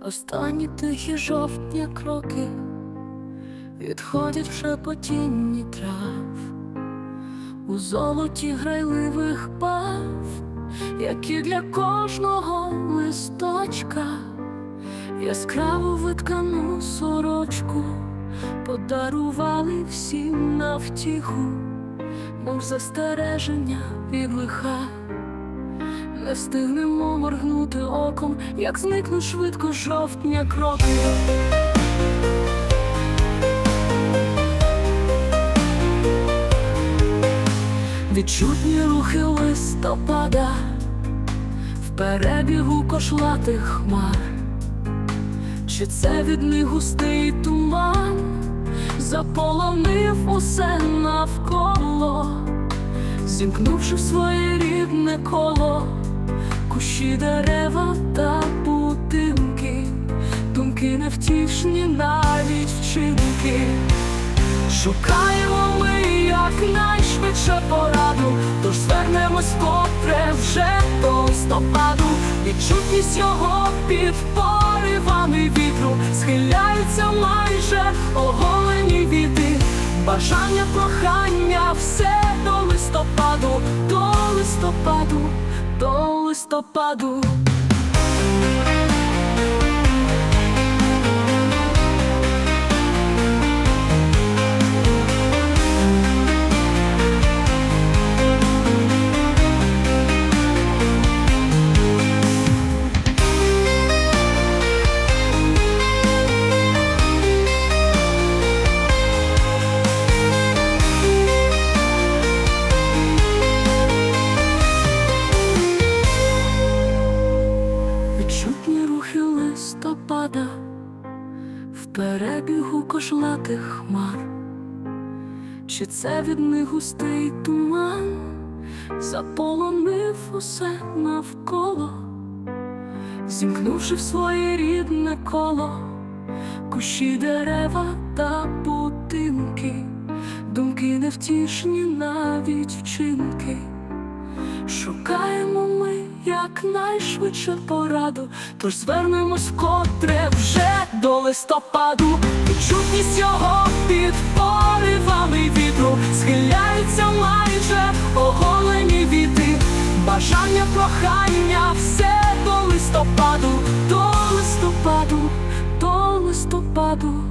Останні тихі жовтні кроки відходять в шепотінні трав, у золоті грайливих бав, які для кожного листочка, яскраву виткану сорочку подарували всім на втіху, мов застереження від лиха. Не встигнемо моргнути оком, як зникнуть швидко жовтня кроки. Відчутні рухи листопада в перебігу кошлатих хмар, чи це від них густий туман, заполонив усе навколо, зімкнувши своє рідне коло, кущі дерева та будинки, думки невтішні, навіть вчинки. Шукаємо ми якнайшвидше пораду, тож звернемось котре вже до листопаду. Відчутність його під поривами вітру схиляються майже оголені віти. Бажання, прохання, все до листопаду, до листопаду, до листопаду. Відчутні перебігу кошлатих хмар, чи це від них густий туман? Заполонив усе навколо, зімкнувши в своє рідне коло, кущі дерева та будинки, думки невтішні, навіть вчинки. Шукаємо якнайшвидше пораду, тож звернемось вкотре вже до листопаду. Чутність його під поривами вітру схиляються майже оголені віти, бажання прохання все до листопаду, до листопаду, до листопаду.